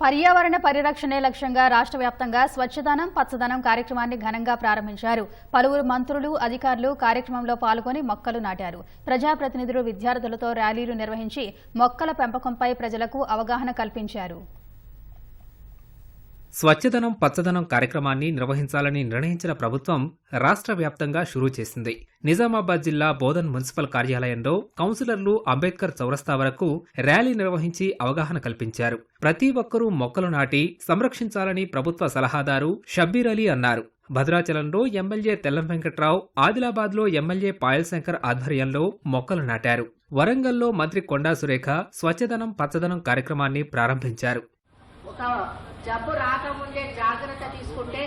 పర్యావరణ పరిరక్షణే లక్ష్యంగా రాష్ట్ర వ్యాప్తంగా స్వచ్ఛదనం పచ్చదనం కార్యక్రమాన్ని ఘనంగా ప్రారంభించారు. పలువురు మంత్రులు అధికారులు కార్యక్రమంలో పాల్గొని మొక్కలు నాటారు. ప్రజాప్రతినిధులు విద్యార్థులతో ర్యాలీలు నిర్వహించి మొక్కల పెంపకంపై ప్రజలకు అవగాహన కల్పించారు. స్వచ్ఛదనం పచ్చదనం కార్యక్రమాన్ని నిర్వహించాలని నిర్ణయించిన ప్రభుత్వం రాష్ట్ర వ్యాప్తంగా షురూ చేసింది. నిజామాబాద్ జిల్లా బోధన్ మున్సిపల్ కార్యాలయంలో కౌన్సిలర్లు అంబేద్కర్ చౌరస్తా వరకు ర్యాలీ నిర్వహించి అవగాహన కల్పించారు. ప్రతి ఒక్కరూ మొక్కలు నాటి సంరక్షించాలని ప్రభుత్వ సలహాదారు షబ్బీర్ అలీ అన్నారు. భద్రాచలంలో ఎమ్మెల్యే తెల్లం వెంకట్రావు ఆదిలాబాద్లో ఎమ్మెల్యే పాయల్ శంకర్ ఆధ్వర్యంలో మొక్కలు నాటారు. వరంగల్లో మంత్రి కొండా సురేఖ స్వచ్ఛదనం పచ్చదనం కార్యక్రమాన్ని ప్రారంభించారు. ఒక జబ్బు రాకముందే జాగ్రత్త తీసుకుంటే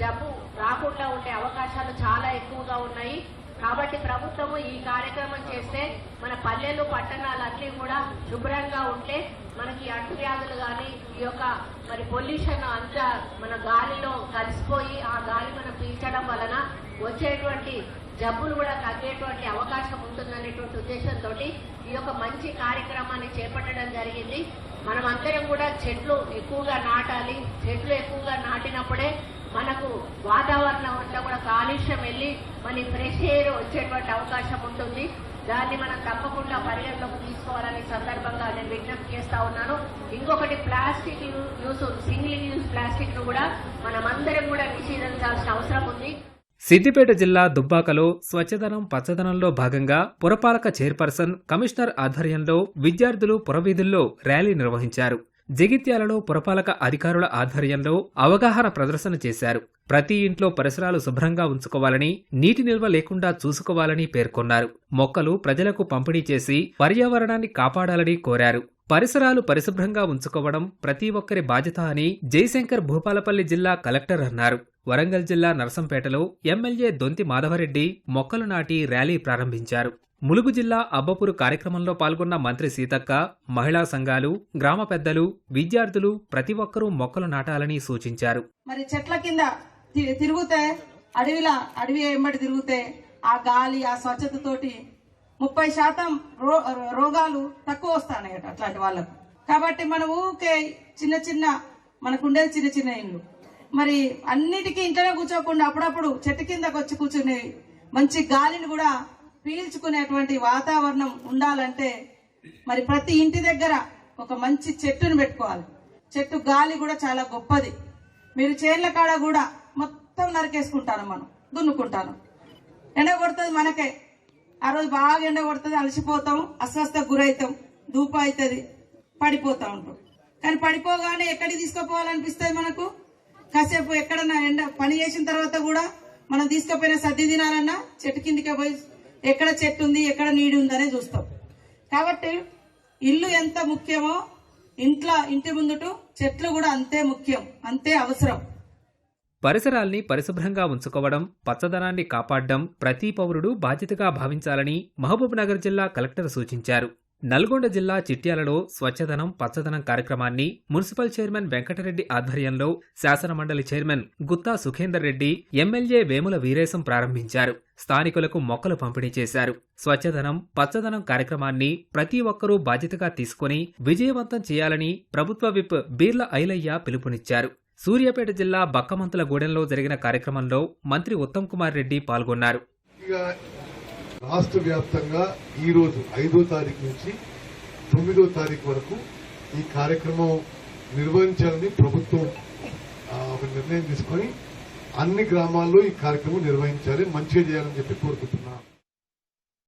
జబ్బు రాకుండా ఉండే అవకాశాలు చాలా ఎక్కువగా ఉన్నాయి. కాబట్టి ప్రభుత్వము ఈ కార్యక్రమం చేస్తే మన పల్లెలు పట్టణాలన్నీ కూడా శుభ్రంగా ఉంటే మనకి అంటువ్యాధులు కానీ ఈ యొక్క మరి పొల్యూషన్ అంతా మన గాలిలో కలిసిపోయి ఆ గాలి మనం పీల్చడం వలన వచ్చేటువంటి జబ్బులు కూడా తగ్గేటువంటి అవకాశం ఉంటుందనేటువంటి ఉద్దేశంతో ఈ యొక్క మంచి కార్యక్రమాన్ని చేపట్టడం జరిగింది. మనం అందరం కూడా చెట్లు ఎక్కువగా నాటాలి చెట్లు ఎక్కువగా నాటినప్పుడే మనకు వాతావరణం అంతా కూడా కాలుష్యం వెళ్ళి మన ఫ్రెష్ ఎయిర్ వచ్చేటువంటి అవకాశం ఉంటుంది. దాన్ని మనం తప్పకుండా పరిగణలోకి తీసుకోవాలనే సందర్భంగా నేను విజ్ఞప్తి చేస్తా ఉన్నాను. ఇంకొకటి ప్లాస్టిక్ యూస్ సింగిల్ యూజ్ ప్లాస్టిక్ను కూడా మనమందరం కూడా నిషేధించాల్సిన అవసరం ఉంది. సిద్దిపేట జిల్లా దుబ్బాకలో స్వచ్ఛదనం పచ్చదనంలో భాగంగా పురపాలక చైర్పర్సన్ కమిషనర్ ఆధ్వర్యంలో విద్యార్థులు పురవీధుల్లో ర్యాలీ నిర్వహించారు. జగిత్యాలలో పురపాలక అధికారుల ఆధ్వర్యంలో అవగాహన ప్రదర్శన చేశారు. ప్రతి ఇంట్లో పరిసరాలు శుభ్రంగా ఉంచుకోవాలని నీటి నిల్వ లేకుండా చూసుకోవాలని పేర్కొన్నారు. మొక్కలు ప్రజలకు పంపిణీ చేసి పర్యావరణాన్ని కాపాడాలని కోరారు. పరిసరాలు పరిశుభ్రంగా ఉంచుకోవడం ప్రతి ఒక్కరి బాధ్యత అని జయశంకర్ భూపాలపల్లి జిల్లా కలెక్టర్ అన్నారు. వరంగల్ జిల్లా నరసంపేటలో ఎమ్మెల్యే దొంతి మాధవరెడ్డి మొక్కలు నాటి ర్యాలీ ప్రారంభించారు. ములుగు జిల్లా అబ్బపూరు కార్యక్రమంలో పాల్గొన్న మంత్రి సీతక్క మహిళా సంఘాలు గ్రామ పెద్దలు విద్యార్థులు ప్రతి ఒక్కరూ మొక్కలు నాటాలని సూచించారు. మరి చెట్ల కింద తిరుగుతే అడవిలా అడవి ఎంబడి ఆ గాలి ఆ స్వచ్ఛతతోటి ముప్పై శాతం రో రోగాలు తక్కువ వస్తాయట అట్లాంటి వాళ్ళకు. కాబట్టి మన ఊకే చిన్న చిన్న మనకుండేది చిన్న చిన్న ఇండ్లు మరి అన్నిటికీ ఇంట్లోనే కూర్చోకుండా అప్పుడప్పుడు చెట్టు కిందకు వచ్చి కూర్చుని మంచి గాలిని కూడా పీల్చుకునేటువంటి వాతావరణం ఉండాలంటే మరి ప్రతి ఇంటి దగ్గర ఒక మంచి చెట్టును పెట్టుకోవాలి. చెట్టు గాలి కూడా చాలా గొప్పది. మీరు చేన్ల కాడ కూడా మొత్తం నరికేసుకుంటాను మనం దున్నుకుంటాను. ఎండ కొడుతుంది మనకే. ఆ రోజు బాగా ఎండ కొడుతుంది అలసిపోతాం అస్వస్థకు గురవుతాం ధూప అవుతుంది పడిపోతా ఉంటాం కానీ పడిపోగానే ఎక్కడికి తీసుకుపోవాలనిపిస్తుంది మనకు? కాసేపు ఎక్కడన్నా ఎండ పని చేసిన తర్వాత కూడా మనం తీసుకుపోయిన సర్ది తినాలన్నా చెట్టు కిందికి పోయి ఎక్కడ చెట్టు ఉంది ఎక్కడ నీడి ఉందనే చూస్తాం. కాబట్టి ఇల్లు ఎంత ముఖ్యమో ఇంట్లో ఇంటి ముందుటు చెట్లు కూడా అంతే ముఖ్యం అంతే అవసరం. పరిసరాల్ని పరిశుభ్రంగా ఉంచుకోవడం పచ్చదనాన్ని కాపాడడం ప్రతి పౌరుడు బాధ్యతగా భావించాలని మహబూబ్నగర్ జిల్లా కలెక్టర్ సూచించారు. నల్గొండ జిల్లా చిట్యాలలో స్వచ్ఛదనం పచ్చదనం కార్యక్రమాన్ని మున్సిపల్ చైర్మన్ వెంకటరెడ్డి ఆధ్వర్యంలో శాసనమండలి చైర్మన్ గుత్తా సుఖేందర్ రెడ్డి ఎమ్మెల్యే వేముల వీరేశం ప్రారంభించారు. స్థానికులకు మొక్కలు పంపిణీ చేశారు. స్వచ్ఛదనం పచ్చదనం కార్యక్రమాన్ని ప్రతి ఒక్కరూ బాధ్యతగా తీసుకుని విజయవంతం చేయాలని ప్రభుత్వ విప్ బీర్ల ఐలయ్య పిలుపునిచ్చారు. సూర్యాపేట జిల్లా బక్కమంతుల గూడెంలో జరిగిన కార్యక్రమంలో మంత్రి ఉత్తమ్ కుమార్ రెడ్డి పాల్గొన్నారు. ఇక రాష్ట్ర వ్యాప్తంగా ఈ రోజు ఐదో తారీఖు నుంచి తొమ్మిదో తారీఖు వరకు ఈ కార్యక్రమం నిర్వహించాలని ప్రభుత్వం ఒక నిర్ణయం తీసుకొని అన్ని గ్రామాల్లో ఈ కార్యక్రమం నిర్వహించాలి మంచిగా చేయాలని చెప్పి కోరుకుంటున్నాను